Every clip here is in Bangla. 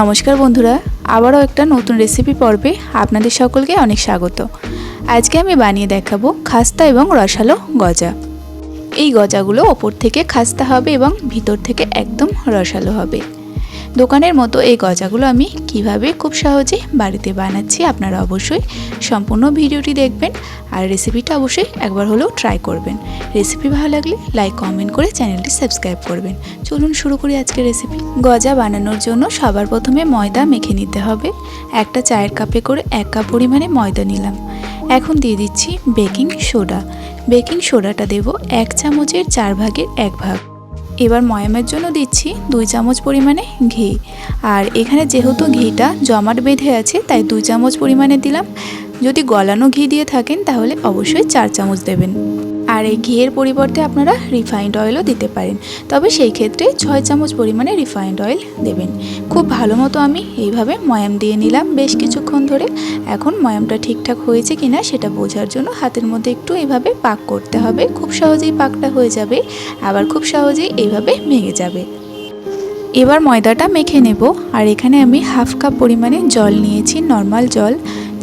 নমস্কার বন্ধুরা, আবারও একটা নতুন রেসিপি পর্বে আপনাদের সকলকে অনেক স্বাগত। আজকে আমি বানিয়ে দেখাবো খাস্তা এবং রসালো গজা। এই গজাগুলো ওপর থেকে খাস্তা হবে এবং ভিতর থেকে একদম রসালো হবে। দোকানের মতো এই গজাগুলো আমি কীভাবে খুব সহজে বাড়িতে বানাচ্ছি আপনারা অবশ্যই সম্পূর্ণ ভিডিওটি দেখবেন। আর রেসিপিটা অবশ্যই একবার হলেও ট্রাই করবেন। রেসিপি ভালো লাগলে লাইক কমেন্ট করে চ্যানেলটি সাবস্ক্রাইব করবেন। চলুন শুরু করি আজকের রেসিপি গজা বানানোর জন্য সবার প্রথমে ময়দা মেখে নিতে হবে। একটা চায়ের কাপে করে এক কাপ পরিমাণে ময়দা নিলাম। এখন দিয়ে দিচ্ছি বেকিং সোডা বেকিং সোডাটা দেব এক চামচের চার ভাগের এক ভাগ। এবার ময়ামের জন্য দিচ্ছি দুই চামচ পরিমাণে ঘি। আর এখানে যেহেতু ঘিটা জমাট বেঁধে আছে, তাই দুই চামচ পরিমাণে দিলাম। যদি গলানো ঘি দিয়ে থাকেন, তাহলে অবশ্যই চার চামচ দেবেন। আর এই ঘিয়ের পরিবর্তে আপনারা রিফাইন্ড অয়েলও দিতে পারেন। তবে সেই ক্ষেত্রে ছয় চামচ পরিমাণে রিফাইন্ড অয়েল দেবেন। খুব ভালো মতো আমি এইভাবে ময়াম দিয়ে নিলাম বেশ কিছুক্ষণ ধরে। এখন ময়ামটা ঠিকঠাক হয়েছে কিনা সেটা বোঝার জন্য হাতের মধ্যে একটু এইভাবে পাক করতে হবে। খুব সহজেই পাকটা হয়ে যাবে, আবার খুব সহজেই এইভাবে ভেঙে যাবে। এবার ময়দাটা মেখে নেব। আর এখানে আমি হাফ কাপ পরিমাণে জল নিয়েছি নর্মাল জল।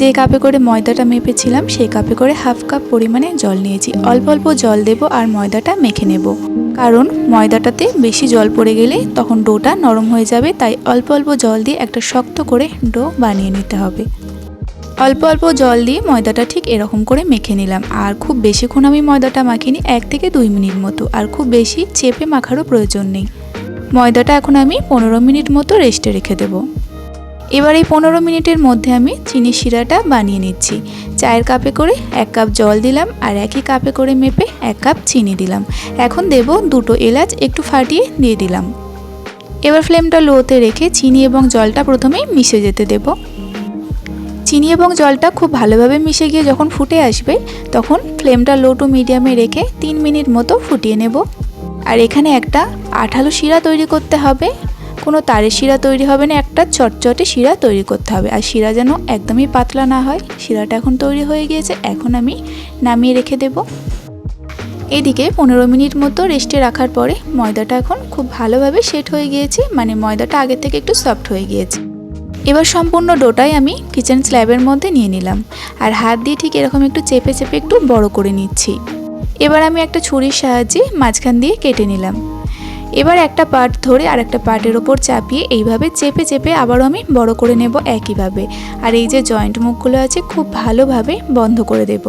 যে কাপে করে ময়দাটা মেপেছিলাম, সেই কাপে করে হাফ কাপ পরিমাণে জল নিয়েছি। অল্প অল্প জল দেব আর ময়দাটা মেখে নেব। কারণ ময়দাটাতে বেশি জল পড়ে গেলে তখন ডোটা নরম হয়ে যাবে, তাই অল্প অল্প জল দিয়ে একটা শক্ত করে ডো বানিয়ে নিতে হবে। অল্প অল্প জল দিয়ে ময়দাটা ঠিক এরকম করে মেখে নিলাম। আর খুব বেশিক্ষণ আমি ময়দাটা মাখিনি, এক থেকে দুই মিনিট মতো। আর খুব বেশি চেপে মাখারও প্রয়োজন নেই। ময়দাটা এখন আমি পনেরো মিনিট মতো রেস্টে রেখে দেবো। এবার এই পনেরো মিনিটের মধ্যে আমি চিনি শিরাটা বানিয়ে নিচ্ছি। চায়ের কাপে করে এক কাপ জল দিলাম আর একই কাপে করে মেপে এক কাপ চিনি দিলাম। এখন দেব দুটো এলাচ একটু ফাটিয়ে দিয়ে দিলাম। এবার ফ্লেমটা লোতে রেখে চিনি এবং জলটা প্রথমেই মিশে যেতে দেব। চিনি এবং জলটা খুব ভালোভাবে মিশে গিয়ে যখন ফুটে আসবে, তখন ফ্লেমটা লো টু মিডিয়ামে রেখে তিন মিনিট মতো ফুটিয়ে নেব। আর এখানে একটা আঠালো শিরা তৈরি করতে হবে। কোনো তারের শিরা তৈরি হবে না, একটা চটচটে শিরা তৈরি করতে হবে। আর শিরা যেন একদমই পাতলা না হয়, শিরাটা এখন তৈরি হয়ে গিয়েছে, এখন আমি নামিয়ে রেখে দেব। এদিকে পনেরো মিনিট মতো রেস্টে রাখার পরে ময়দাটা এখন খুব ভালোভাবে সেট হয়ে গিয়েছে মানে ময়দাটা আগের থেকে একটু সফট হয়ে গিয়েছে। এবার সম্পূর্ণ ডোটাই আমি কিচেন স্ল্যাবের মধ্যে নিয়ে নিলাম, আর হাত দিয়ে ঠিক এরকম একটু চেপে চেপে একটু বড় করে নিচ্ছি। এবার আমি একটা ছুরির সাহায্যে মাঝখান দিয়ে কেটে নিলাম। এবার একটা পার্ট ধরে আর একটা পার্টের ওপর চাপিয়ে এইভাবে চেপে চেপে আবারও আমি বড় করে নেব একইভাবে। আর এই যে জয়েন্ট মুখগুলো আছে, খুব ভালোভাবে বন্ধ করে দেব।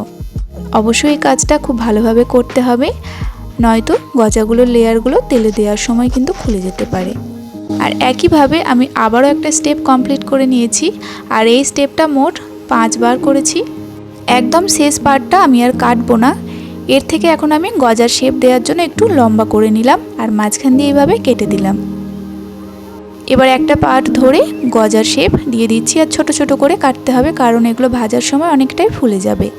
অবশ্যই এই কাজটা খুব ভালোভাবে করতে হবে, নয়তো গজাগুলোর লেয়ারগুলো তেলে দেওয়ার সময় কিন্তু খুলে যেতে পারে। আর একইভাবে আমি আবারও একটা স্টেপ কমপ্লিট করে নিয়েছি, আর এই স্টেপটা মোট পাঁচবার করেছি। একদম শেষ পার্টটা আমি আর কাটবো না। এর থেকে এখন আমি গজার শেপ দেওয়ার জন্য একটু লম্বা করে নিলাম আর মাঝখান দিয়ে এইভাবে কেটে দিলাম। এবার একটা পার্ট ধরে গজার শেপ দিয়ে দিচ্ছি আর ছোট ছোট করে কাটতে হবে কারণ এগুলো ভাজার সময় অনেকটাই ফুলে যাবে।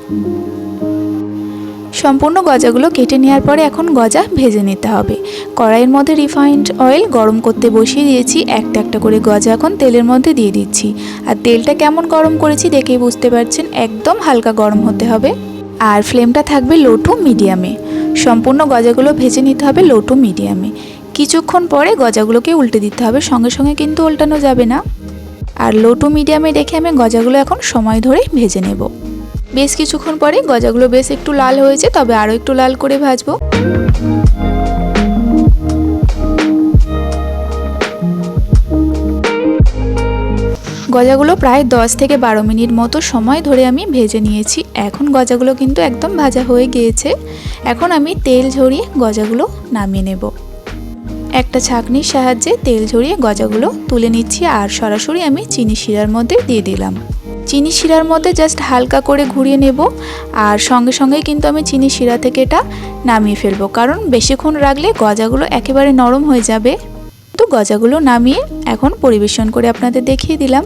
সম্পূর্ণ গজাগুলো কেটে নেওয়ার পরে এখন গজা ভেজে নিতে হবে। কড়াইয়ের মধ্যে রিফাইন্ড অয়েল গরম করতে বসিয়ে দিয়েছি। একটা একটা করে গজা এখন তেলের মধ্যে দিয়ে দিচ্ছি। আর তেলটা কেমন গরম করেছি দেখেই বুঝতে পারছেন, একদম হালকা গরম হতে হবে। আর ফ্লেমটা থাকবে লো টু মিডিয়ামে সম্পূর্ণ গজাগুলো ভেজে নিতে হবে লো টু মিডিয়ামে কিছুক্ষণ পরে গজাগুলোকে উল্টে দিতে হবে, সঙ্গে সঙ্গে কিন্তু উল্টানো যাবে না। আর লো টু মিডিয়ামে রেখে আমি গজাগুলো এখন সময় ধরে ভেজে নেব। বেশ কিছুক্ষণ পরে গজাগুলো বেশ একটু লাল হয়েছে, তবে আরও একটু লাল করে ভাজবো। গজাগুলো প্রায় 10 থেকে বারো মিনিট মতো সময় ধরে আমি ভেজে নিয়েছি। এখন গজাগুলো কিন্তু একদম ভাজা হয়ে গিয়েছে। এখন আমি তেল ঝরিয়ে গজাগুলো নামিয়ে নেব। একটা ছাঁকনির সাহায্যে তেল ঝরিয়ে গজাগুলো তুলে নিচ্ছি আর সরাসরি আমি চিনি শিরার মধ্যে দিয়ে দিলাম। চিনি শিরার মধ্যে জাস্ট হালকা করে ঘুরিয়ে নেব আর সঙ্গে সঙ্গে কিন্তু আমি চিনি শিরা থেকে এটা নামিয়ে ফেলব। কারণ বেশিক্ষণ রাখলে গজাগুলো একেবারে নরম হয়ে যাবে। তো গজাগুলো নামিয়ে এখন পরিবেশন করে আপনাদের দেখিয়ে দিলাম।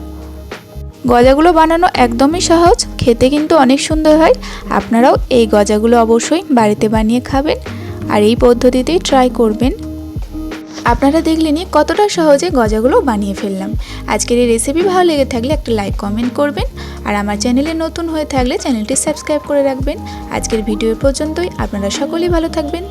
গজাগুলো বানানো একদমই সহজ, খেতে কিন্তু অনেক সুন্দর হয়। আপনারাও এই গজাগুলো অবশ্যই বাড়িতে বানিয়ে খাবেন আর এই পদ্ধতিতেই ট্রাই করবেন। আপনারা দেখলেনই কতটা সহজে গজাগুলো বানিয়ে ফেললাম। আজকের এই রেসিপি ভালো লেগে থাকলে একটা লাইক কমেন্ট করবেন আর আমার চ্যানেলে নতুন হয়ে থাকলে চ্যানেলটি সাবস্ক্রাইব করে রাখবেন। আজকের ভিডিও পর্যন্তই। আপনারা সকলেই ভালো থাকবেন।